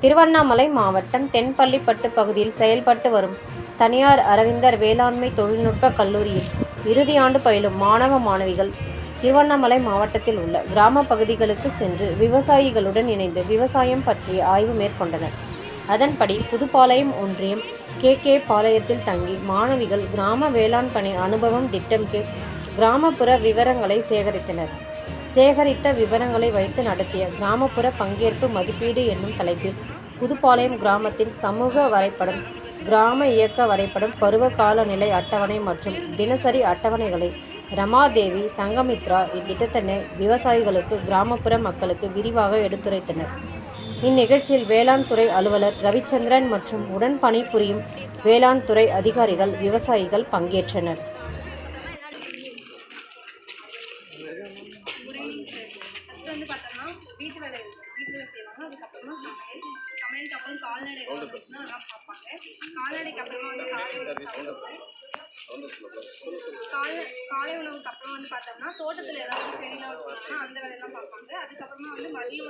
திருவண்ணாமலை மாவட்டம் தென்பள்ளிப்பட்டு பகுதியில் செயல்பட்டு வரும் தனியார் அரவிந்தர் வேளாண்மை தொழில்நுட்ப கல்லூரியில் இறுதியாண்டு பயிலும் மாணவ மாணவிகள் திருவண்ணாமலை மாவட்டத்தில் உள்ள கிராம பகுதிகளுக்கு சென்று விவசாயிகளுடன் இணைந்து விவசாயம் பற்றிய ஆய்வு மேற்கொண்டனர். அதன்படி புதுப்பாளையம் ஒன்றியம் கே. கே. பாளையத்தில் தங்கி மாணவிகள் கிராம வேளாண் பணி அனுபவம் திட்டம் கீழ் கிராமப்புற விவரங்களை சேகரித்தனர். சேகரித்த விவரங்களை வைத்து நடத்திய கிராமப்புற பங்கேற்பு மதிப்பீடு என்னும் தலைப்பில் புதுப்பாளையம் கிராமத்தின் சமூக வரைபடம் கிராம இயக்க வரைபடம் பருவ காலநிலை அட்டவணை மற்றும் தினசரி அட்டவணைகளை ரமாதேவி சங்கமித்ரா இத்திட்டத்தினை விவசாயிகளுக்கு கிராமப்புற மக்களுக்கு விரிவாக எடுத்துரைத்தனர். இந்நிகழ்ச்சியில் வேளாண் துறை அலுவலர் ரவிச்சந்திரன் மற்றும் உடன் பணிபுரியும் வேளாண் துறை அதிகாரிகள் விவசாயிகள் பங்கேற்றனர். குட் ஈவினிங் சார் ஃபஸ்ட்டு வந்து பார்த்தோம்னா வீட்டு வேலை வீட்டு வேலை செய்வாங்க. அதுக்கப்புறமா சமையல். சமையலுக்கு அப்புறம் கால்நடை ஏதாவது வந்துச்சுன்னா அதெல்லாம் பார்ப்பாங்க. கால்நடைக்கு அப்புறமா வந்து காலை உணவு சாப்பிடுவாங்க. காலை காலை உணவுக்கு அப்புறம் வந்து பார்த்தோம்னா தோட்டத்தில் ஏதாவது செடிலாம் வச்சுருந்தாங்கன்னா அந்த வேலையெல்லாம் பார்ப்பாங்க. அதுக்கப்புறமா வந்து மதிய